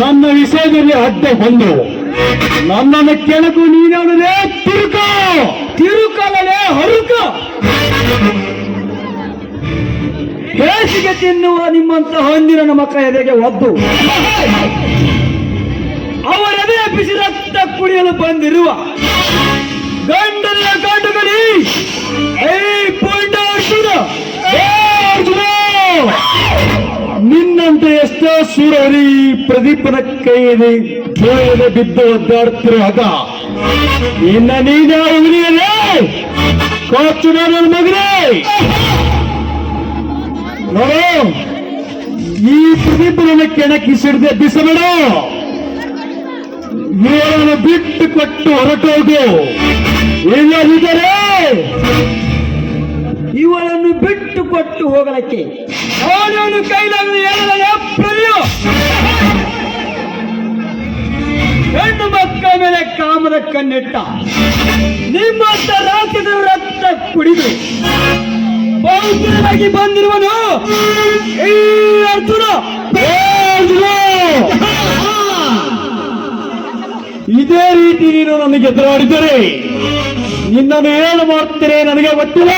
ನನ್ನ ವಿಷಯದಲ್ಲಿ ಅಡ್ಡ ಬಂದು ನನ್ನನ್ನು ಕೆಳಕು ನೀನೇ ತಿರುಕ! ತಿರುಕಲೇ ಹರುಕ ಬೇಸಿಗೆ ತಿನ್ನುವ ನಿಮ್ಮಂತ ಹೊಂದಿನ ನಮ್ಮ ಕೈದೆಗೆ ಒದ್ದು. ಅವರದೇ ಬಿಸಿ ರಕ್ತ ಕುಡಿಯಲು ಬಂದಿರುವ ಗಂಡನ ಕಾಟುಗಳಿ ನಿನ್ನಂತೆ ಎಷ್ಟೋ ಸೂರರಿ ಪ್ರದೀಪನ ಕೈಯಲ್ಲಿ ಜೋಳದ ಬಿದ್ದು ಒದ್ದಾಡ್ತಿರುವಾಗ ನಿನ್ನ ನೀನೇ? ಉಳಿಯಲೇ ನನ್ನ ಮಗನೇ! ನೋಡು, ಈ ಪ್ರದೀಪನ ಕೆಣಕಿ ಸಿಡದೆ ಬಿಸಬೇಡ. ಇವರನ್ನು ಬಿಟ್ಟು ಕೊಟ್ಟು ಹೊರಟೋದು ಇಲ್ಲದಿದ್ದರೆ ಇವಳನ್ನು ಬಿಟ್ಟು ಕೊಟ್ಟು ಹೋಗಲಕ್ಕೆ. ಅವನನ್ನು ಕೈಲಾಗಲು ಕಣ್ಣಿಟ್ಟ. ನಿಮ್ಮ ರಾಜ್ಯದ ರಕ್ತ ಕುಡಿದು ಪೌತ್ರನಾಗಿ ಬಂದಿರುವನು ಈ ಅರ್ಜುನ! ಇದೇ ರೀತಿ ನೀನು ನನಗೆ ಎದುರಾಡಿದರೆ ನಿನ್ನನ್ನು ಏನು ಮಾಡ್ತೇನೆ ನನಗೆ ಗೊತ್ತಿಲ್ಲ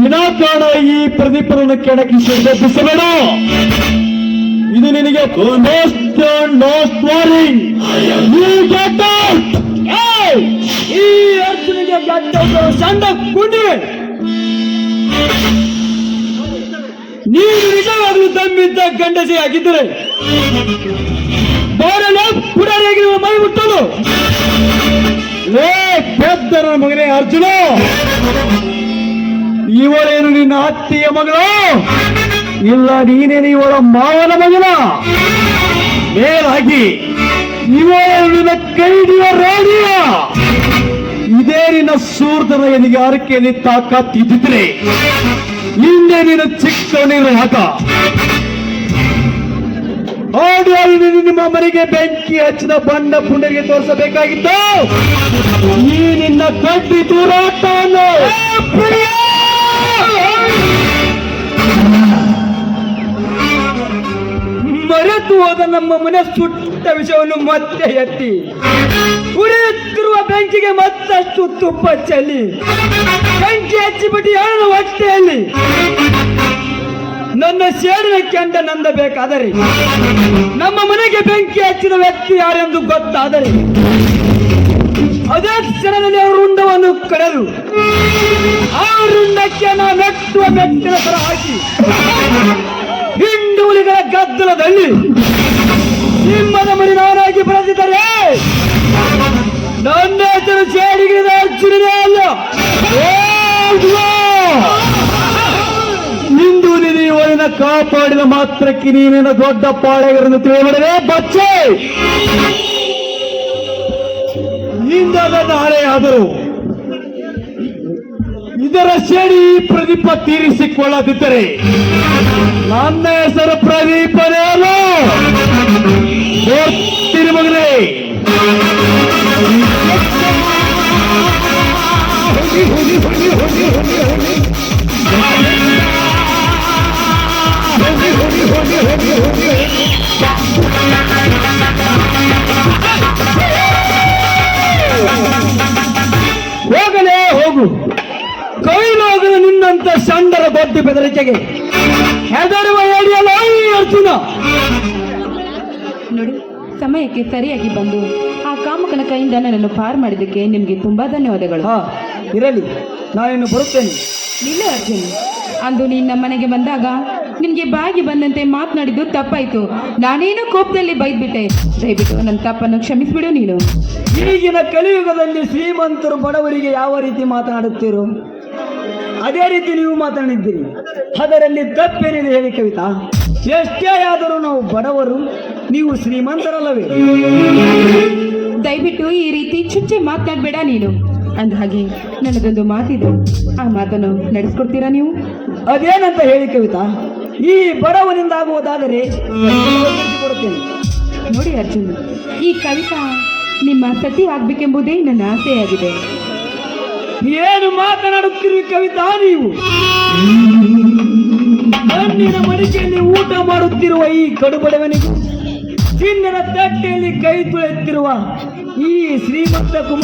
ವಿನಾಕಾರಣ ಈ ಪ್ರದೀಪನನ್ನು ಕೆಣಕಿಸಿ ಇದು ನಿನಗೆ ಈ ಅರ್ಜುನಿಗೆ ನೀನು ನಿಜವಾಗಲೂ ದಮ್ಮಿದ್ದ ಗಂಡಸಿ ಆಗಿದ್ದರೆ, ಬಾರಲು ಪುಡರಿಯಾಗಿರುವ ಮೈ ಮುಟ್ಟಲು. ಲೇ ಪೆದ್ದರ ಮಗನೇ ಅರ್ಜುನ. ಇವರೇನು ನಿನ್ನ ಅತ್ತಿಯ ಮಗಳು? ಇಲ್ಲ, ನೀನೇ ಇವಳ ಮಾವನ ಮಗನ. ಮೇಲಾಗಿ ಇವರಿನ ಕೈಡಿಯ ರಾಣಿಯ. ಇದೇ ನಿನ್ನ ಸೂರ್ದನ ಎನಿಗೆ ಅರಕೆಯಲ್ಲಿ ತಾಕತ್ತಿದ್ದಿದ್ರೆ ಹಿಂದೆ ನಿನ್ನ ಆಡಿ ಅಲ್ಲಿ ನಿಮ್ಮ ಮನೆಗೆ ಬೆಂಕಿ ಹಚ್ಚಿದ ಬಣ್ಣ ಪುಂಡರಿಗೆ ತೋರಿಸಬೇಕಾಗಿತ್ತು. ಈ ನಿನ್ನ ಕಡ್ಡಿ ದೂರಾಟವನ್ನು ಮರೆತು ಹೋದ ನಮ್ಮ ಮನೆ ಸುಟ್ಟ ವಿಷಯವನ್ನು ಮತ್ತೆ ಎತ್ತಿ. ಉರಿಯುತ್ತಿರುವ ಬೆಂಕಿಗೆ ಮತ್ತಷ್ಟು ತುಪ್ಪ ಚೆಲ್ಲಿ. ಬೆಂಕಿ ಹಚ್ಚಿಬಿಟ್ಟು ಹೇಳಲು ಹೊಟ್ಟೆಯಲ್ಲಿ. ನನ್ನ ಸೇರಿನ ಕೆಂಡ ನಂದಬೇಕಾದರೆ, ನಮ್ಮ ಮನೆಗೆ ಬೆಂಕಿ ಹಚ್ಚಿದ ವ್ಯಕ್ತಿ ಯಾರೆಂದು ಗೊತ್ತಾದರೆ, ಅದೇ ಕ್ಷಣದಲ್ಲಿ ಅವರು ರುಂಡವನ್ನು ಕಡೆದು ಆ ವೃಂದಕ್ಕೆ ನಾ ಮೆಟ್ಟುವ ತರ ಹಾಕಿ ಹಿಂಡುಲಿಗಳ ಗದ್ದಲದಲ್ಲಿ ಸಿಂಹದ ಮರಿ ನಾನಾಗಿ ಬೆಳೆದಿದ್ದರೆ. ನನ್ನ ಹೆಸರು ಚೇಡಿಗಿದ ಅರ್ಜುನನೇ ಅಲ್ಲ. ನಿಂದು ನಿನ್ನ ಕಾಪಾಡಿದ ಮಾತ್ರಕ್ಕೆ ನೀನಿನ ದೊಡ್ಡ ಪಾಳೆಗರನ್ನು ತಿಳಿಯಬಡದೆ, ಬಚ್ಚೆ. ನಿಂದ ನಾಳೆ ಆದರೂ ಇದರ ಶೇಡಿ ಪ್ರದೀಪ ತೀರಿಸಿಕೊಳ್ಳದಿದ್ದರೆ ನನ್ನ ಹೆಸರು ಪ್ರದೀಪನೇ ಹೋಗಿ ಹೋಗಿ ಹೋಗಿ ಹೋಗಲೇ ಕೈಲಾಗಲು ನಿನ್ನಂತ ಸಂಡರ ದೊಡ್ಡ ಬೆದರಿಕೆಗೆ ಹೆದರುವ ಏಡಿಯಲ್ಲ ಈ ಅರ್ಜುನ. ನೋಡಿ ಸಮಯಕ್ಕೆ ಸರಿಯಾಗಿ ಬಂದು ಆ ಕಾಮಕನ ಕೈಯಿಂದ ನನ್ನನ್ನು ಪಾರು ಮಾಡಿದ್ದಕ್ಕೆ ನಿಮಗೆ ತುಂಬಾ ಧನ್ಯವಾದಗಳು. ಹಾ ಇರಲಿ ನಾನಿನ್ನು ಬರುತ್ತೇನೆ. ಇಲ್ಲ ಅರ್ಜುನ್ ಅಂದು ನೀನು ನಮ್ಮ ಮನೆಗೆ ಬಂದಾಗ ನಿಮಗೆ ಬಾಗಿ ಬಂದಂತೆ ಮಾತನಾಡಿದ್ದು ತಪ್ಪಾಯ್ತು. ನಾನೇನು ಕೋಪದಲ್ಲಿ ಬೈದ್ಬಿಟ್ಟೆ. ದಯವಿಟ್ಟು ನನ್ನ ತಪ್ಪನ್ನು ಕ್ಷಮಿಸಿಬಿಡು ನೀನು. ಈಗಿನ ಕಲಿಯುಗದಲ್ಲಿ ಶ್ರೀಮಂತರು ಬಡವರಿಗೆ ಯಾವ ರೀತಿ ಮಾತನಾಡುತ್ತೀರೋ? ಅದೇ ರೀತಿ ನೀವು ಮಾತನಾಡಿದ್ದೀರಿ. ಅದರಲ್ಲಿ ತಪ್ಪೇನಿದೆ ಹೇಳಿ ಕವಿತಾ. ಎಷ್ಟೇ ಆದರೂ ನಾವು ಬಡವರು ನೀವು ಶ್ರೀಮಂತರಲ್ಲವೇ? ದಯವಿಟ್ಟು ಈ ರೀತಿ ಚುಚ್ಚೆ ಮಾತನಾಡಬೇಡ ನೀನು. ಅಂದ ಹಾಗೆ ನನ್ನದೊಂದು ಮಾತಿದೆ. ಆ ಮಾತನ್ನು ನಡೆಸ್ಕೊಡ್ತೀರಾ ನೀವು? ಅದೇನಂತ ಹೇಳಿ ಕವಿತಾ ಈ ಬಡವನಿಂದ ಆಗುವುದಾದರೆ ಕೊಡುತ್ತೇನೆ. ನೋಡಿ ಅರ್ಜುನ್ ಈ ಕವಿತಾ ನಿಮ್ಮ ಸತಿ ಆಗ್ಬೇಕೆಂಬುದೇ ನನ್ನ ಆಸೆಯಾಗಿದೆ. ಏನು ಮಾತನಾಡುತ್ತಿರುವ ಕವಿತಾ ನೀವು? ಮಣ್ಣಿನ ಮಡಿಕೆಯಲ್ಲಿ ಊಟ ಮಾಡುತ್ತಿರುವ ಈ ಕಡುಬಡವನಿಗೂ ಚಿನ್ನದ ತಟ್ಟೆಯಲ್ಲಿ ಕೈ ತುಳೆಯುತ್ತಿರುವ ಈ ಶ್ರೀಮಂತ ಕುಮಾರ